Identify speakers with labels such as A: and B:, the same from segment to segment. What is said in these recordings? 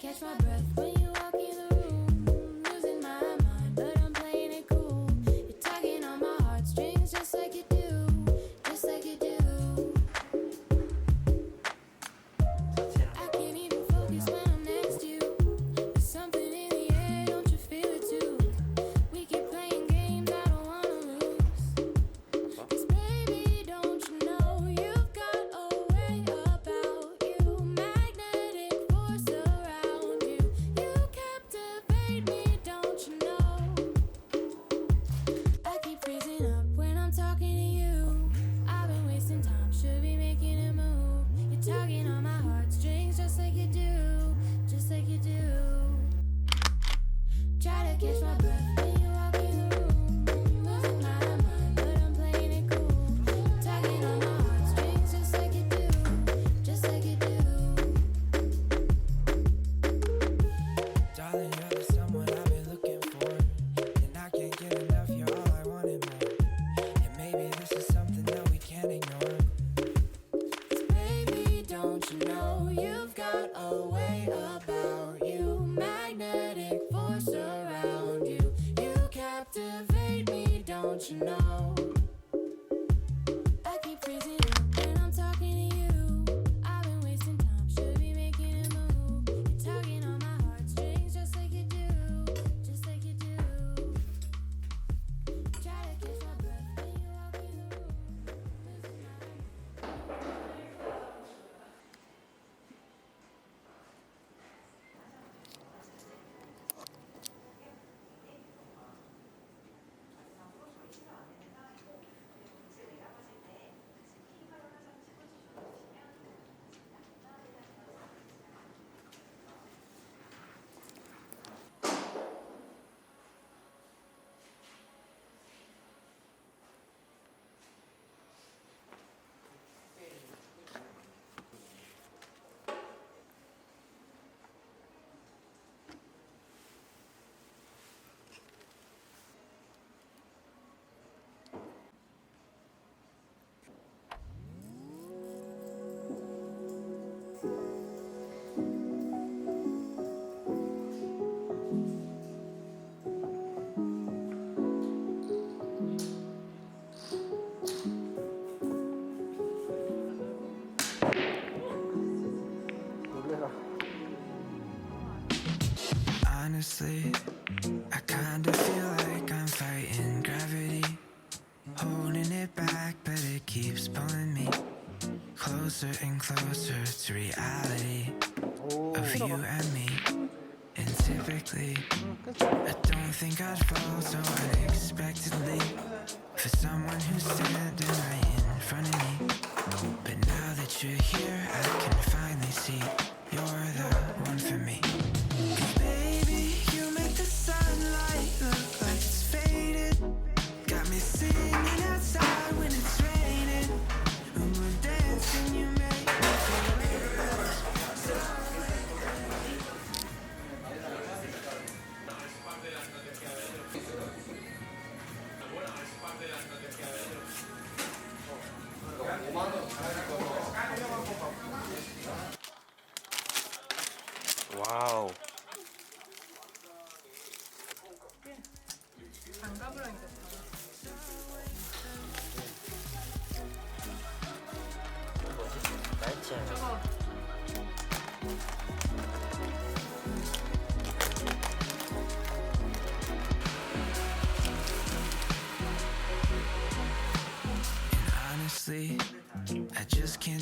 A: catch my breath.
B: back, but it keeps pulling me closer and closer to reality of you and me. And typically, I don't think I'd fall so unexpectedly for someone who's standing right in.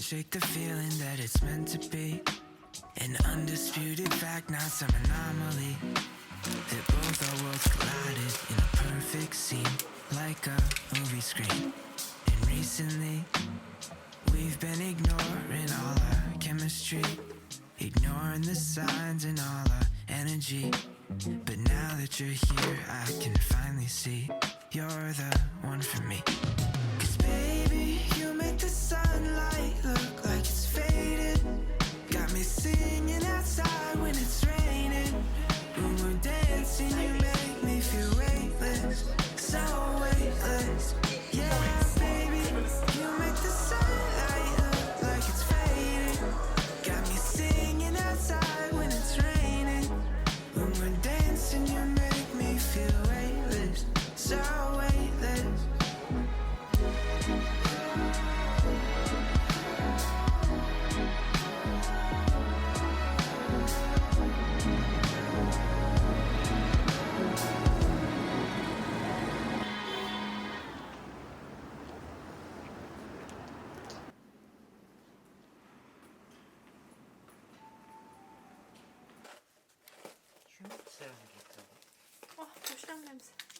B: shake the feeling that it's meant to be. An undisputed fact, not some anomaly. That both our worlds collided in a perfect scene, like a movie screen. And recently, we've been ignoring all our chemistry, ignoring the signs and all our energy. But now that you're here, I can finally see you're the one for me. and you make me feel weightless, so weightless.
C: 시락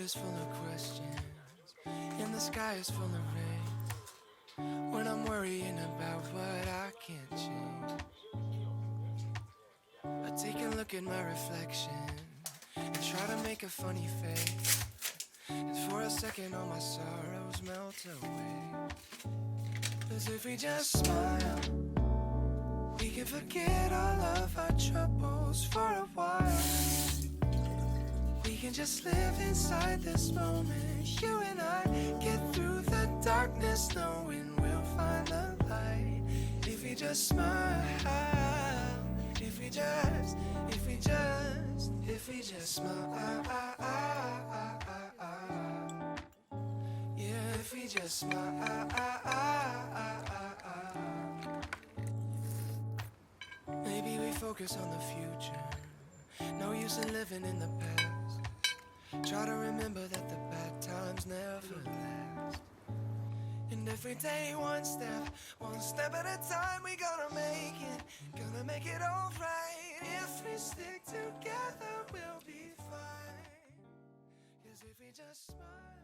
D: is full of questions and the sky is full of rain. When I'm worrying about what I can't change. I take a look at my reflection and try to make a funny face. And for a second, all my sorrows melt away. As if we just smile, we can forget all of our troubles for a while. Just live inside this moment. You and I get through the darkness, knowing we'll find the light. If we just smile, if we just, if we just, if we just smile. Yeah, if we just smile. Maybe we focus on the future. No use in living in the past. Try to remember that the bad times never last. And every day, one step, one step at a time, we gonna make it, gonna make it alright. If we stick together, we'll be fine. Cause if we just smile.